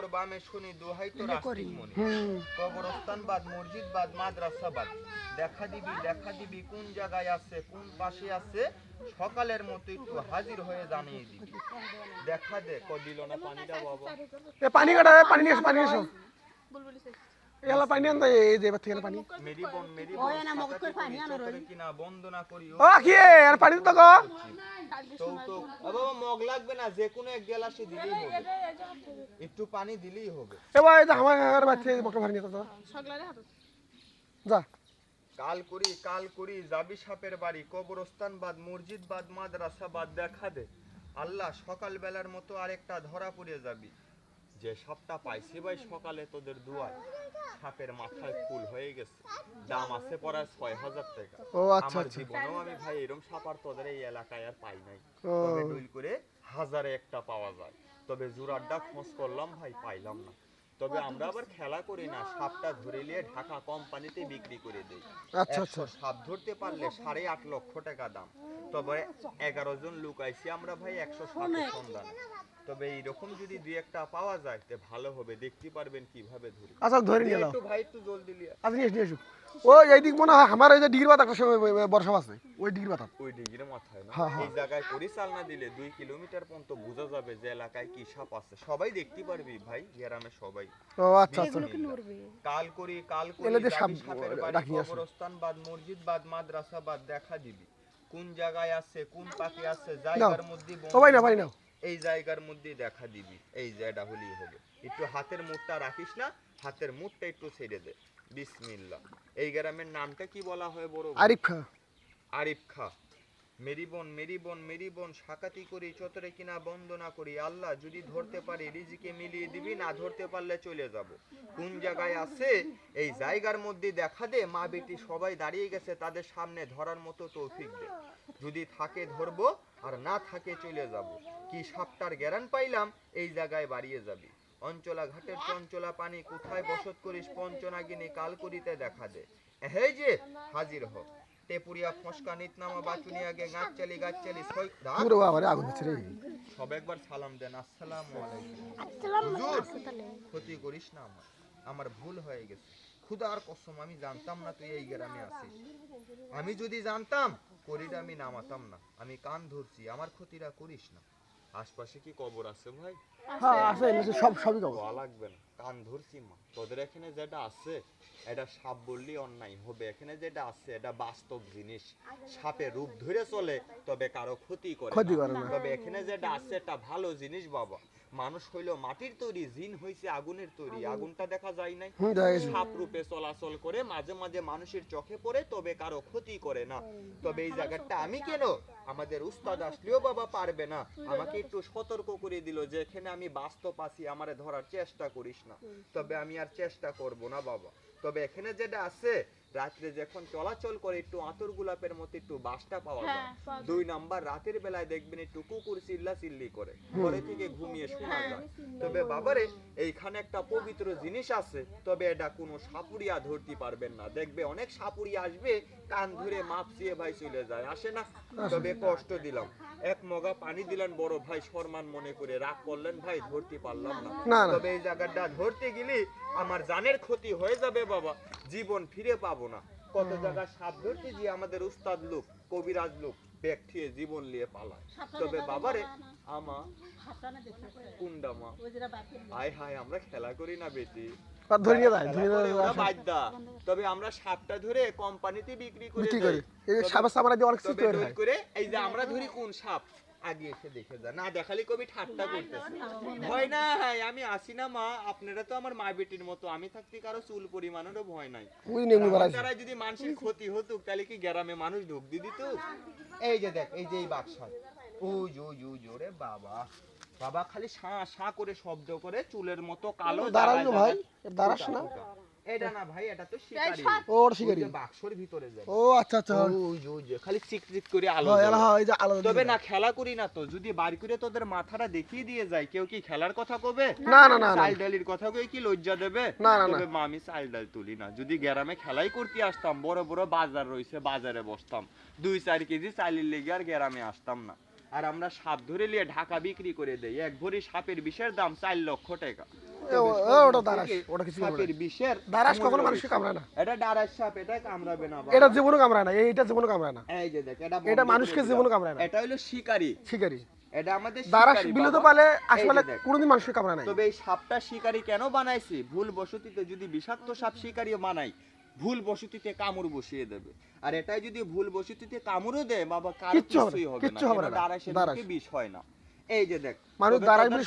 কবর বামে শুনি দোহাই তো রাস্তিক মনে। কবরস্থান বাদ মসজিদ বাদ মাদ্রাসা বাদ দেখা দিবি দেখা দিবি কোন জায়গায় আছে কোন পাশে আছে সকালের মতো একটু হাজির হয়ে জানিয়ে দিবি। দেখা দে কদিল না পানিটা বাবা। এ পানি কাটা পানি নিয়ে পানি নিয়ে এলা পানি আনতে এই যে এবার থেকে এলা পানি। মেরি বোন মেরি বোন সাকাতে করি, চোখের কিনা বন্দনা করি ও কি আর পানি তো গো তো তো বাবা মগ লাগবে না যে কোনো এক গ্লাসে দিলেই হবে। একটু পানি দিলেই হবে। এই যে আমার বাচ্চা নিয়ে তো যা। কাল করি কাল করি যাবি সাপের বাড়ি কবরস্থান বাদ মসজিদ বাদ মাদ্রাসা বাদ দেখা দে। আল্লাহ সকাল বেলার মতো আরেকটা ধরা পড়ে যাবি। যে সাপটা পাইছি ভাই সকালে তোদের দুয়ার সাপের মাথায় ফুল হয়ে গেছে। দাম আছে পড়ায় ছয় হাজার টাকা। ও আচ্ছা আচ্ছা। জীবনেও আমি ভাই এরকম সাপ আর তোদের এই এলাকায় আর পাই নাই। তবে ডুইল করে হাজারে একটা পাওয়া যায়। তবে জোরারটা খোঁজ করলাম ভাই পাইলাম না। তবে আমরা আবার খেলা করি না সাপটা ধরে নিয়ে ঢাকা কোম্পানিতে বিক্রি করে দেই। আচ্ছা আচ্ছা। সাপ ধরতে পারলে সাড়ে আট লক্ষ টাকা দাম। তবে এগারো জন লোক আইছি আমরা ভাই একশো সাতের সন্ধান। তবে এইরকম যদি দুই একটা পাওয়া যায় তে ভালো হবে। দেখতে পারবেন কীভাবে ধরি। আচ্ছা ধরে নিয়ে একটু ভাই একটু জলদি লিয়া আচ্ছা নিয়ে এসো, নিয়ে এসো ও এই দিক মনে হয় আমার এই যে ডিগির বাতা সময় বর্ষা আছে ওই ডিগির বাতা ওই ডিগ্রি মাথায় না? হ্যাঁ, হ্যাঁ। এই জায়গায় পরিচালনা দিলে দুই কিলোমিটার পর্যন্ত বোঝা যাবে যে এলাকায় কি সাপ আছে। সবাই দেখতে পারবি ভাই গ্রামে সবাই। ও আচ্ছা আচ্ছা। বিসমিল্লাহ। কাল করি কাল করি এলে যে সাপ সাপের বাড়ি। কবরস্থান বাদ মসজিদ বাদ মাদ্রাসা বাদ দেখা দিবি। কোন জায়গায় আছে কোন পাখি আছে জায়গার মধ্যে ও ভাই না ভাই নাও। এই জায়গার মধ্যে দেখা দিবি। এই জায়গাটা হলেই হবে। একটু হাতের মুঠটা রাখিস না হাতের মুঠটা একটু ছেড়ে দে। বিসমিল্লাহ এই গ্রামের নামটা কি বলা হয় বড় আরিফ খা আরিফ খা মেরি বোন মেরি বোন মেরি বোন সাকাতি করি চতরে কিনা বন্দনা করি। আল্লাহ যদি ধরতে পারি রিজিকে মিলিয়ে দিবি না ধরতে পারলে চলে যাব। কোন জায়গায় আছে? এই জায়গার মধ্যে দেখা দে মা বেটি সবাই দাঁড়িয়ে গেছে তাদের সামনে ধরার মতো তৌফিক দে। যদি থাকে ধরবো আর না থাকে চলে যাব। কি সাপটার জ্ঞান পাইলাম এই জায়গায় বাড়িয়ে যাবি। অঞ্চলা ঘাটের চঞ্চলা পানি কোথায় বসত করিস পঞ্চনাগিনী কাল করিতে দেখা দে। এই যে হাজির হ। টেপুরিয়া ফসকা নিতনামা বাচুনি আগে গাছ চালি গাছ চালি ছয় পুরো বাবা আগুন হচ্ছে রে। সব একবার সালাম দেন আসসালামু আলাইকুম। ক্ষতি করিস না আমার। আমার ভুল হয়ে গেছে। খুদার কসম আমি জানতাম না তুই এই গ্রামে আছিস। আমি যদি জানতাম করিটা আমি নামাতাম না। আমি কান ধরছি আমার ক্ষতিটা করিস না। আশপাশে কি কবর আছে ভাই? হ্যাঁ আছে সব সবই বলা লাগবে না। কান ধরছি মা। তোদের এখানে যেটা আছে এটা সাপ বললেই অন্যায় হবে। এখানে যেটা আছে এটা বাস্তব জিনিস। সাপে রূপ ধরে চলে তবে কারও ক্ষতি করে ক্ষতি করে না। তবে এখানে যেটা আছে এটা ভালো জিনিস বাবা। মানুষ হইল মাটির তৈরি জিন হইছে আগুনের তৈরি। আগুনটা দেখা যায় নাই। সাপ রূপে চলাচল করে মাঝে মাঝে মানুষের চোখে পড়ে তবে কারও ক্ষতি করে না। তবে এই জায়গাটা আমি কেন? আমাদের উস্তাদ আসলেও বাবা পারবে না। আমাকে একটু সতর্ক করে দিল যে এখানে আমি বাস্তব আছি আমারে ধরার চেষ্টা করিস না। তবে আমি আর চেষ্টা করব না বাবা। তবে এখানে যেটা আছে রাত্রে যখন চলাচল করে একটু আতর গোলাপের মতো একটু বাসটা পাওয়া যায় দুই নাম্বার রাতের বেলায় দেখবেন একটু কুকুর চিল্লা চিল্লি করে ঘরে থেকে ঘুমিয়ে শোনা যায়। তবে বাবারে এইখানে একটা পবিত্র জিনিস আছে তবে এটা কোনো সাপুরিয়া ধরতে পারবেন না। দেখবে অনেক সাপুরিয়া আসবে কান ধরে মাপসিয়ে ভাই চলে যায়। আসে না? তবে কষ্ট দিলাম। এক মগা পানি দিলেন বড় ভাই সম্মান মনে করে। রাগ করলেন ভাই ধরতে পারলাম না। তবে এই জায়গাটা ধরতে গেলে আমার জানের ক্ষতি হয়ে যাবে বাবা। জীবন ফিরে পাবো না। কত জায়গা সাপ ধরতে গিয়ে আমাদের উস্তাদ লোক কবিরাজ লোক ব্যক্তিয়ে জীবন নিয়ে পালায়। তবে বাবারে আমা কুন্ডা মা আয় হায় আমরা খেলা করি না বেটি। তবে আমরা সাপটা ধরে কোম্পানিতে বিক্রি করে অনেক দৌড় হয়। করে এই যে আমরা ধরি কোন সাপ? আগে এসে দেখে যা। না দেখালি কবি ঠাট্টা করতেছে। ভয় নাই আমি আসি না মা। আপনারা তো আমার মা বেটির মতো। আমি থাকতে কারও চুল পরিমাণেরও ভয় নাই। ওই নেমু আমার বাড়াইছে। যদি মানুষের ক্ষতি হতো তাহলে কি গ্রামে মানুষ ঢুক দিয়ে দিত? এই যে দেখ এই যে এই বাক্সা ওই যে, ওই যে, ওই ওরে বাবা। বাবা খালি শা শা করে শব্দ করে চুলের মতো কালো দাঁড়ান ভাই দাঁড়াস না। এটা না ভাই এটা তো শিকারি। ওর শিকারি। বাক্সর ভিতরে যায়। ও আচ্ছা আচ্ছা। ওই যে, ওই যে, খালি চিক চিক করে আলো হ্যাঁ হ্যাঁ এই যে আলাদা তবে না খেলা করি না তো। যদি বার করে তোদের মাথাটা দেখিয়ে দিয়ে যায় কেউ কি খেলার কথা কবে? না না না চাল ডালির কথা কই কি লজ্জা দেবে? না, না, না। তবে মা আমি চাল ডাল তুলি না। যদি গ্রামে খেলাই করতে আসতাম বড় বড় বাজার রয়েছে বাজারে বসতাম। দুই চার কেজি চালের লেগে আর গ্রামে আসতাম না। আর আমরা সাপ ধরে নিয়ে ঢাকা বিক্রি করে দেই। এক ভরি সাপের বিষের দাম চার লক্ষ টাকা। ওটা দারাস, থেকে ওটা কিছু সাপের বিষের দারাস কখনো মানুষকে কামড়ায় না। এটা ডারাস সাপ এটা কামড়াবে না এটা জীবনও কামড়ায় না এইটা জীবনও কামড়ায় না। এই যে দেখ এটা এটা মানুষকে জীবনও কামড়ায় না। এটা হলো শিকারী। শিকারি। এটা আমাদের দারাস শিকারী পালে আসলে কোনোদিন মানুষকে কামড়ায় নাই। তবে এই সাপটা শিকারী কেন বানাইছি? ভুল বসতিতে যদি বিষাক্ত সাপ শিকারী বানাই ভুল বসতিতে কামড় বসিয়ে দেবে। আর এটাই যদি ভুল বসতিতে কামড়ও দেয় বাবা কারও কিচ্ছু হবে না, কিছুই হবে না। দারাসের বিষ হয় না। এই যে দেখ মানুষ।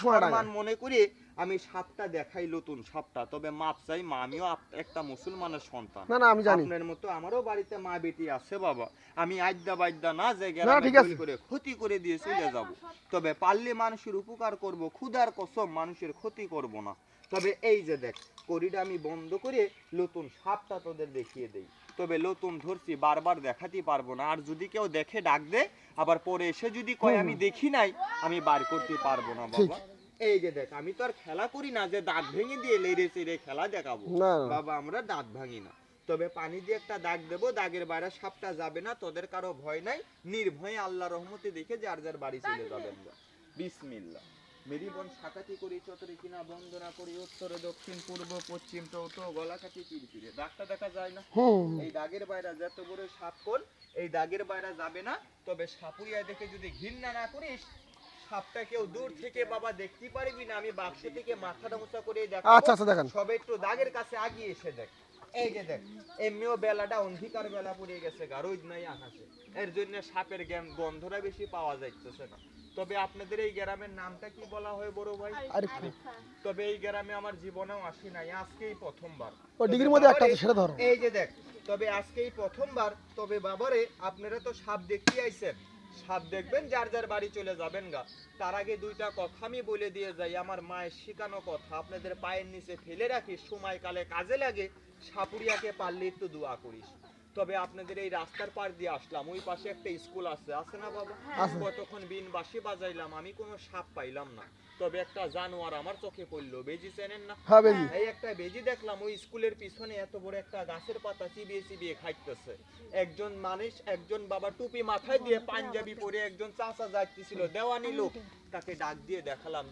মনে করি আমি সাপটা দেখাই নতুন সাপটা তবে মাপ চাই মা আমিও একটা মুসলমানের সন্তান। না না আমি জানি। আপনার মতো আমারও বাড়িতে মা বেটি আছে বাবা। আমি আড্ডা বাড্ডা না যে না, ঠিক আছে। করে ক্ষতি করে দিয়ে চলে যাব। তবে পারলে মানুষের উপকার করব ক্ষুধার কসম মানুষের ক্ষতি করব না। তবে এই যে দেখ করিটা আমি বন্ধ করে নতুন সাপটা তোদের দেখিয়ে দেই। তবে নতুন ধরছি বারবার দেখাতে পারব না। আর যদি কেউ দেখে ডাক দে। আবার পরে এসে যদি কয় আমি দেখি নাই আমি বার করতে পারব না বাবা। এই যে দেখ আমি তো আর খেলা করি না যে দাঁত ভেঙে দিয়ে লেড়ে চেড়ে খেলা দেখাবো। বাবা আমরা দাঁত ভাঙি না। তবে পানি দিয়ে একটা দাগ দেবো দাগের বাইরে সাপটা যাবে না তোদের কারও ভয় নাই। নির্ভয়ে আল্লাহ রহমতে দেখে যার যার বাড়ি চলে যাবেন। বিসমিল্লা মেরি বোন সাকাতি করি চতরি কিনা বন্দনা করি উত্তরে দক্ষিণ পূর্ব পশ্চিম চৌথ গলা কাটি দাগটা দেখা যায় না? এই দাগের বাইরে যত বড় সাপ কোল এই দাগের বাইরে যাবে না। তবে সাপুরিয়া দেখে যদি ঘৃণা না করিস সাপটা কেউ দূর থেকে বাবা দেখতে পারবি না আমি বাক্স থেকে মাথাটা উঁচা করে দেখাবো আচ্ছা, আচ্ছা, দেখান। সবে একটু দাগের কাছে আগিয়ে এসে দেখ। এই যে দেখ এমনিও বেলাটা অন্ধকার বেলা পড়ে গেছে গারুদ নাই আকাশে। এর জন্য সাপের জ্ঞান গন্ধটা বেশি পাওয়া যাইতেছে না। তবে আপনাদের এই গ্রামের নামটা কি বলা হয় বড় ভাই? তবে এই গ্রামে আমার জীবনেও আসি নাই আজকেই প্রথমবার। ও ডিগ্রির মধ্যে একটা আছে, সেটা ধরো। এই যে দেখ তবে আজকেই প্রথমবার। তবে বাবারে আপনারা তো সাপ দেখতে আইছেন। সাপ দেখবেন, যার যার বাড়ি চলে যাবেন গা। তার আগে দুইটা কথা আমি বলে দিয়ে যাই, আমার মায়ের শিখানো কথা। আপনাদের পায়ের নিচে ফেলে রাখি, সময়কালে কাজে লাগে সাপুরিয়াকে পারলে একটু দোয়া করিস। তবে আপনাদের এই রাস্তার পার দিয়ে আসলাম ওই পাশে একটা স্কুল আছে। আছে না বাবা? কতক্ষণ বিন বাসি বাজাইলাম আমি কোনো সাপ পাইলাম না। তবে একটা জানোয়ার আমার চোখে পড়ল বেজি চেনেন না? হ্যাঁ এই একটা বেজি দেখলাম ওই স্কুলের পিছনে এত বড় একটা গাছের পাতা চিবিয়ে চিবিয়ে খাইতেছে। একজন মানুষ একজন বাবা টুপি মাথায় দিয়ে পাঞ্জাবি পরে একজন চাচা যাইতেছিল দেওয়ানি লোক। তাকে ডাক দিয়ে দেখালাম